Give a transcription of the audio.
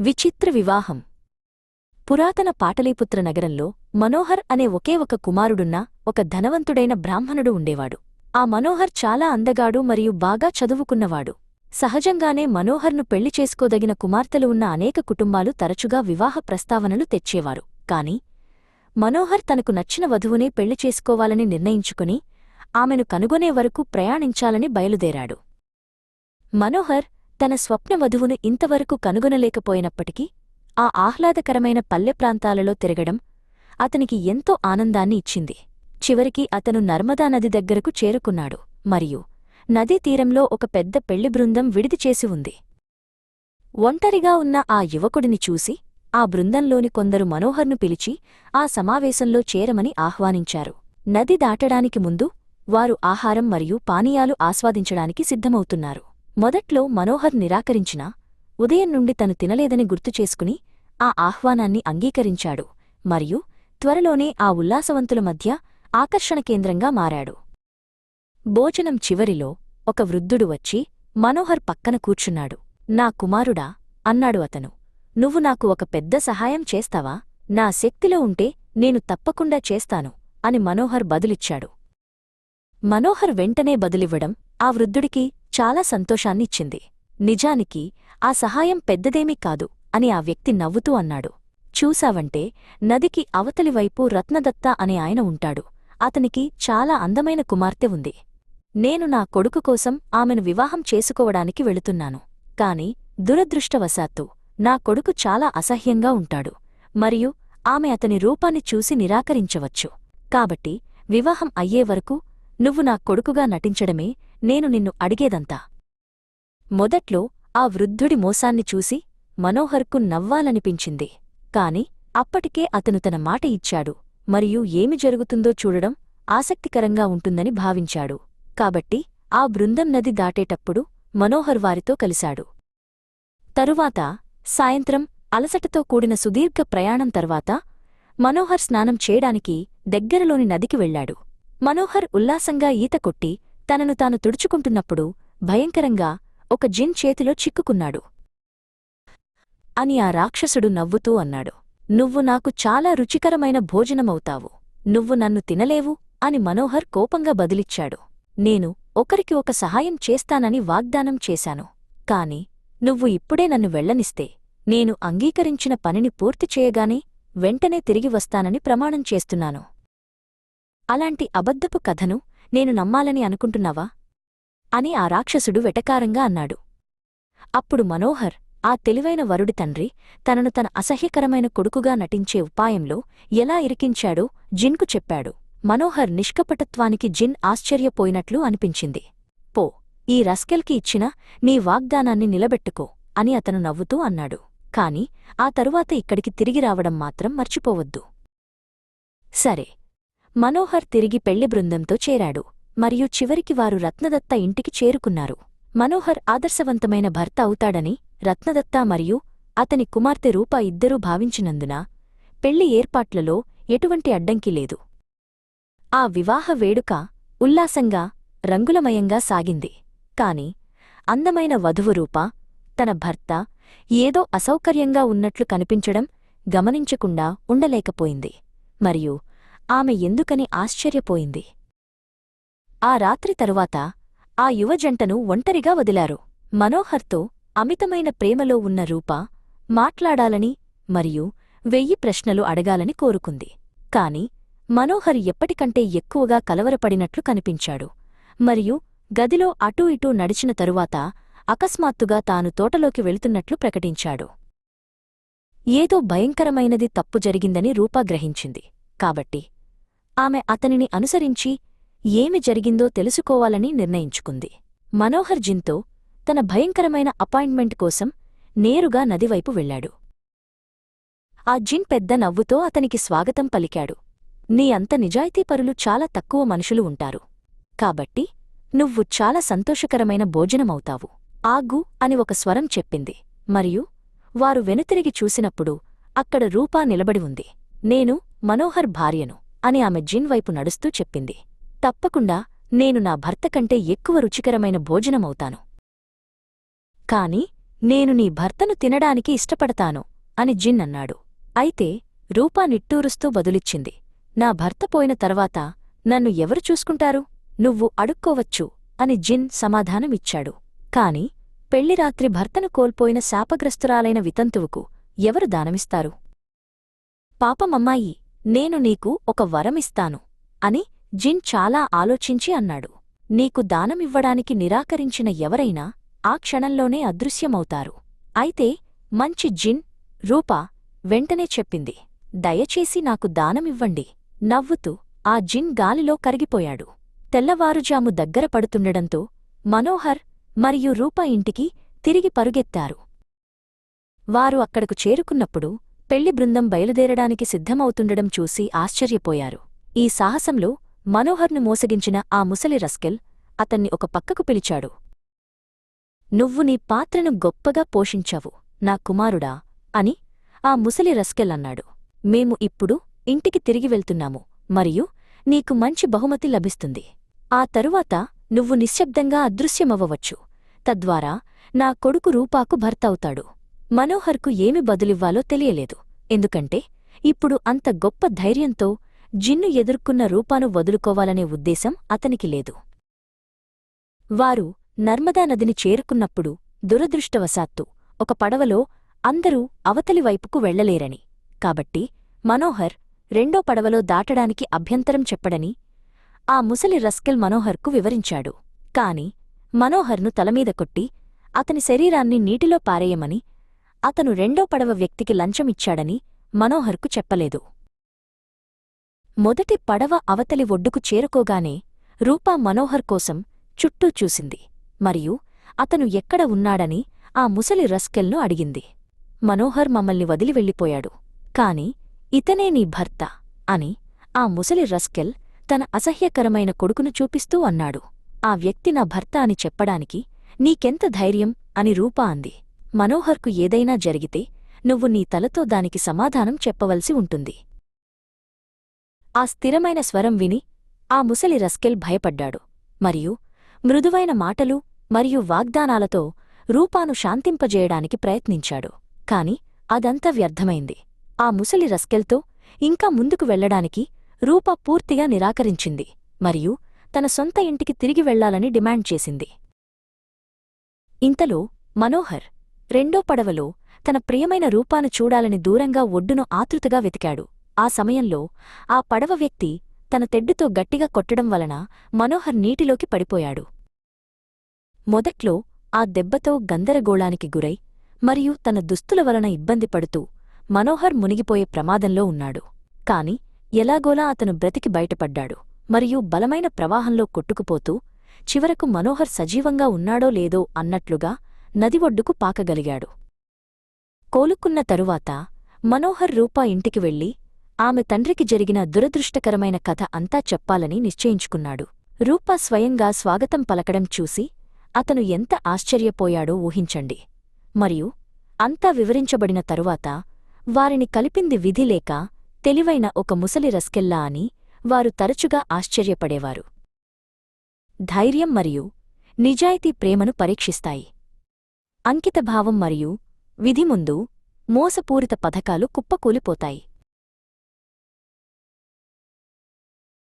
విచిత్ర వివాహం. పురాతన పాటలీపుత్ర నగరంలో మనోహర్ అనే ఒకే ఒక కుమారుడున్న ఒక ధనవంతుడైన బ్రాహ్మణుడు ఉండేవాడు. ఆ మనోహర్ చాలా అందగాడు మరియు బాగా చదువుకున్నవాడు. సహజంగానే మనోహర్ను పెళ్ళి చేసుకోదగిన కుమార్తెలు ఉన్న అనేక కుటుంబాలు తరచుగా వివాహ ప్రస్తావనలు తెచ్చేవారు. కాని మనోహర్ తనకు నచ్చిన వధువునే పెళ్ళి చేసుకోవాలని నిర్ణయించుకుని ఆమెను కనుగొనే వరకు ప్రయాణించాలని బయలుదేరాడు. మనోహర్ తన స్వప్న వధువును ఇంతవరకు కనుగొనలేకపోయినప్పటికీ ఆ ఆహ్లాదకరమైన పల్లె ప్రాంతాలలో తిరగడం అతనికి ఎంతో ఆనందాన్ని ఇచ్చింది. చివరికి అతను నర్మదా నది దగ్గరకు చేరుకున్నాడు. మరియు నదీ తీరంలో ఒక పెద్ద పెళ్ళి బృందం విడిది చేసి ఉంది. ఒంటరిగా ఉన్న ఆ యువకుడిని చూసి ఆ బృందంలోని కొందరు మనోహర్ను పిలిచి ఆ సమావేశంలో చేరమని ఆహ్వానించారు. నది దాటడానికి ముందు వారు ఆహారం మరియు పానీయాలు ఆస్వాదించడానికి సిద్ధమవుతున్నారు. మొదట్లో మనోహర్ నిరాకరించినా ఉదయం నుండి తను తినలేదని గుర్తుచేసుకుని ఆ ఆహ్వానాన్ని అంగీకరించాడు మరియు త్వరలోనే ఆ ఉల్లాసవంతుల మధ్య ఆకర్షణ కేంద్రంగా మారాడు. భోజనం చివరిలో ఒక వృద్ధుడు వచ్చి మనోహర్ పక్కన కూర్చున్నాడు. నా కుమారుడా అన్నాడు అతను నువ్వు నాకు ఒక పెద్ద సహాయం చేస్తావా? నా శక్తిలో ఉంటే నేను తప్పకుండా చేస్తాను అని మనోహర్ బదులిచ్చాడు. మనోహర్ వెంటనే బదులివ్వడం ఆ వృద్ధుడికి చాలా సంతోషాన్నిచ్చింది. నిజానికి ఆ సహాయం పెద్దదేమీ కాదు అని ఆ వ్యక్తి నవ్వుతూ అన్నాడు. చూశావంటే నదికి అవతలివైపు రత్నదత్త అనే ఆయన ఉంటాడు. అతనికి చాలా అందమైన కుమార్తె ఉంది. నేను నా కొడుకు కోసం ఆమెను వివాహం చేసుకోవడానికి వెళుతున్నాను. కాని దురదృష్టవశాత్తు నా కొడుకు చాలా అసహ్యంగా ఉంటాడు. మరియు ఆమె అతని రూపాన్ని చూసి నిరాకరించవచ్చు. కాబట్టి వివాహం అయ్యే వరకు నువ్వు నా కొడుకుగా నటించడమే నేను నిన్ను అడిగేదంతా. మొదట్లో ఆ వృద్ధుడి మోసాన్ని చూసి మనోహర్కు నవ్వాలనిపించింది. కాని అప్పటికే అతను తన మాట ఇచ్చాడు. మరియు ఏమి జరుగుతుందో చూడడం ఆసక్తికరంగా ఉంటుందని భావించాడు. కాబట్టి ఆ బృందం నది దాటేటప్పుడు మనోహర్ వారితో కలిశాడు. తరువాత సాయంత్రం అలసటతో కూడిన సుదీర్ఘ ప్రయాణం తర్వాత మనోహర్ స్నానం చేయడానికి దగ్గరలోని నదికి వెళ్ళాడు మనోహర్ ఉల్లాసంగా ఈత కొట్టి తనను తాను తుడుచుకుంటున్నప్పుడు భయంకరంగా ఒక జిన్ చేతిలో చిక్కుకున్నాడు. అని ఆ రాక్షసుడు నవ్వుతూ అన్నాడు. నువ్వు నాకు చాలా రుచికరమైన భోజనమవుతావు. నువ్వు నన్ను తినలేవు అని మనోహర్ కోపంగా బదిలిచ్చాడు. నేను ఒకరికి ఒక సహాయం చేస్తానని వాగ్దానం చేశాను. కాని నువ్వు ఇప్పుడే నన్ను వెళ్ళనిస్తే నేను అంగీకరించిన పనిని పూర్తి చేయగానే వెంటనే తిరిగి వస్తానని ప్రమాణం చేస్తున్నాను. అలాంటి అబద్ధపు కథను నేను నమ్మాలని అనుకుంటున్నావా? అని ఆ రాక్షసుడు వెటకారంగా అన్నాడు. అప్పుడు మనోహర్ ఆ తెలివైన వరుడి తండ్రి తనను తన అసహ్యకరమైన కొడుకుగా నటించే ఉపాయంలో ఎలా ఇరికించాడో జిన్కు చెప్పాడు. మనోహర్ నిష్కపటత్వానికి జిన్ ఆశ్చర్యపోయినట్లు అనిపించింది. పో ఈ రస్కెల్కి ఇచ్చిన నీ వాగ్దానాన్ని నిలబెట్టుకో అని అతను నవ్వుతూ అన్నాడు. కాని ఆ తరువాత ఇక్కడికి తిరిగి రావడం మాత్రం మర్చిపోవద్దు. సరే మనోహర్ తిరిగి పెళ్ళి బృందంతో చేరాడు. మరియు చివరికి వారు రత్నదత్త ఇంటికి చేరుకున్నారు. మనోహర్ ఆదర్శవంతమైన భర్త అవుతాడని రత్నదత్త మరియు అతని కుమార్తె రూప ఇద్దరూ భావించినందున పెళ్ళి ఏర్పాట్లలో ఎటువంటి అడ్డంకి లేదు. ఆ వివాహ వేడుక ఉల్లాసంగా రంగులమయంగా సాగింది. కాని అందమైన వధువు రూప తన భర్త ఏదో అసౌకర్యంగా ఉన్నట్లు కనిపించడం గమనించకుండా ఉండలేకపోయింది. మరియు ఆమె ఎందుకని ఆశ్చర్యపోయింది. ఆ రాత్రి తరువాత ఆ యువజంటను ఒంటరిగా వదిలారు. మనోహర్తో అమితమైన ప్రేమలో ఉన్న రూప మాట్లాడాలని మరియు వెయ్యి ప్రశ్నలు అడగాలని కోరుకుంది. కాని మనోహర్ ఎప్పటికంటే ఎక్కువగా కలవరపడినట్లు కనిపించాడు. మరియు గదిలో అటూ ఇటూ నడిచిన తరువాత అకస్మాత్తుగా తాను తోటలోకి వెళుతున్నట్లు ప్రకటించాడు. ఏదో భయంకరమైనది తప్పు జరిగిందని రూపా గ్రహించింది. కాబట్టి ఆమె అతనిని అనుసరించి ఏమి జరిగిందో తెలుసుకోవాలని నిర్ణయించుకుంది. మనోహర్ జిన్తో తన భయంకరమైన అపాయింట్మెంట్ కోసం నేరుగా నదివైపు వెళ్ళాడు ఆ జిన్ పెద్ద నవ్వుతో అతనికి స్వాగతం పలికాడు. నీ అంత నిజాయితీపరులు చాలా తక్కువ మనుషులు ఉంటారు. కాబట్టి నువ్వు చాలా సంతోషకరమైన భోజనమవుతావు. ఆగు అని ఒక స్వరం చెప్పింది. మరియు వారు వెనుతిరిగి చూసినప్పుడు అక్కడ రూపా నిలబడి ఉంది. నేను మనోహర్ భార్యను. అని ఆమె జిన్ వైపు నడుస్తూ చెప్పింది. తప్పకుండా నేను నా భర్త కంటే ఎక్కువ రుచికరమైన భోజనమవుతాను. కాని నేను నీ భర్తను తినడానికి ఇష్టపడతాను అని జిన్ అన్నాడు. అయితే రూపా నిట్టూరుస్తూ బదులిచ్చింది. నా భర్త పోయిన తర్వాత నన్ను ఎవరు చూసుకుంటారు? నువ్వు అడుక్కోవచ్చు అని జిన్ సమాధానమిచ్చాడు. కాని పెళ్ళిరాత్రి భర్తను కోల్పోయిన శాపగ్రస్తురాలైన వితంతువుకు ఎవరు దానమిస్తారు? పాపమమ్మాయి నేను నీకు ఒక వరమిస్తాను అని జిన్ చాలా ఆలోచించి అన్నాడు. నీకు దానమివ్వడానికి నిరాకరించిన ఎవరైనా ఆ క్షణంలోనే అదృశ్యమవుతారు. అయితే మంచి జిన్ రూపా వెంటనే చెప్పింది దయచేసి నాకు దానమివ్వండి నవ్వుతూ ఆ జిన్ గాలిలో కరిగిపోయాడు. తెల్లవారుజాము దగ్గర పడుతుండడంతో మనోహర్ మరియు రూపా ఇంటికి తిరిగి పరుగెత్తారు. వారు అక్కడకు చేరుకున్నప్పుడు పెళ్ళి బృందం బయలుదేరడానికి సిద్ధమవుతుండడం చూసి ఆశ్చర్యపోయారు. ఈ సాహసంలో మనోహర్ను మోసగించిన ఆ ముసలి రస్కెల్ అతన్ని ఒక పక్కకు పిలిచాడు. నువ్వు నీ పాత్రను గొప్పగా పోషించావు నా కుమారుడా అని ఆ ముసలి రస్కెల్ అన్నాడు. మేము ఇప్పుడు ఇంటికి తిరిగి వెళ్తున్నాము మరియు నీకు మంచి బహుమతి లభిస్తుంది. ఆ తరువాత నువ్వు నిశ్శబ్దంగా అదృశ్యమవ్వవచ్చు. తద్వారా నా కొడుకు రూపాకు భర్తవుతాడు మనోహర్కు ఏమి బదులివ్వాలో తెలియలేదు. ఎందుకంటే ఇప్పుడు అంత గొప్ప ధైర్యంతో జిన్ను ఎదుర్కొన్న రూపాను వదులుకోవాలనే ఉద్దేశం అతనికి లేదు. వారు నర్మదా నదిని చేరుకున్నప్పుడు దురదృష్టవశాత్తు ఒక పడవలో అందరూ అవతలి వైపుకు వెళ్ళలేరని కాబట్టి మనోహర్ రెండో పడవలో దాటడానికి అభ్యంతరం చెప్పడని ఆ ముసలి రస్కెల్ మనోహర్కు వివరించాడు. కాని మనోహర్ను తలమీద కొట్టి అతని శరీరాన్ని నీటిలో పారేయమని అతను రెండో పడవ వ్యక్తికి లంచమిచ్చాడని మనోహర్కు చెప్పలేదు. మొదటి పడవ అవతలి ఒడ్డుకు చేరుకోగానే రూపా మనోహర్ కోసం చుట్టూ చూసింది. మరియు అతను ఎక్కడ ఉన్నాడని ఆ ముసలి రస్కెల్ను అడిగింది. మనోహర్ మమ్మల్ని వదిలి వెళ్ళిపోయాడు. కాని ఇతనే నీ భర్త అని ఆ ముసలి రస్కెల్ తన అసహ్యకరమైన కొడుకును చూపిస్తూ అన్నాడు. ఆ వ్యక్తి నా భర్త అని చెప్పడానికి నీకెంత ధైర్యం అని రూపా అంది. మనోహర్కు ఏదైనా జరిగితే నువ్వు నీ తలతో దానికి సమాధానం చెప్పవలసి ఉంటుంది. ఆ స్థిరమైన స్వరం విని ఆ ముసలి రస్కెల్ భయపడ్డాడు. మరియు మృదువైన మాటలు మరియు వాగ్దానాలతో రూపాను శాంతింపజేయడానికి ప్రయత్నించాడు. కాని అదంతా వ్యర్థమైంది. ఆ ముసలి రస్కెల్తో ఇంకా ముందుకు వెళ్ళడానికి రూపా పూర్తిగా నిరాకరించింది మరియు తన సొంత ఇంటికి తిరిగి వెళ్ళాలని డిమాండ్ చేసింది. ఇంతలో మనోహర్ రెండో పడవలో తన ప్రియమైన రూపాను చూడాలని దూరంగా ఒడ్డును ఆతృతగా వెతికాడు. ఆ సమయంలో ఆ పడవ వ్యక్తి తన తెడ్డుతో గట్టిగా కొట్టడం వలన మనోహర్ నీటిలోకి పడిపోయాడు. మొదట్లో ఆ దెబ్బతో గందరగోళానికి గురై మరియు తన దుస్తుల వలన ఇబ్బంది పడుతూ మనోహర్ మునిగిపోయే ప్రమాదంలో ఉన్నాడు. కాని ఎలాగోలా అతను బ్రతికి బయటపడ్డాడు మరియు బలమైన ప్రవాహంలో కొట్టుకుపోతూ చివరకు మనోహర్ సజీవంగా ఉన్నాడో లేదో అన్నట్లుగా నది ఒడ్డుకు పాకగలిగాడు. కోలుకున్న తరువాత మనోహర్ రూపా ఇంటికి వెళ్ళి ఆమె తండ్రికి జరిగిన దురదృష్టకరమైన కథ అంతా చెప్పాలని నిశ్చయించుకున్నాడు. రూపా స్వయంగా స్వాగతం పలకడం చూసి అతను ఎంత ఆశ్చర్యపోయాడో ఊహించండి. మరియు అంతా వివరించబడిన తరువాత వారిని కలిపింది విధిలేక తెలివైన ఒక ముసలి రస్కెల్లా అని వారు తరచుగా ఆశ్చర్యపడేవారు. ధైర్యం మరియు నిజాయితీ ప్రేమను పరీక్షిస్తాయి. అంకితభావం మరియు విధి ముందు మోసపూరిత పథకాలు కుప్పకూలిపోతాయి.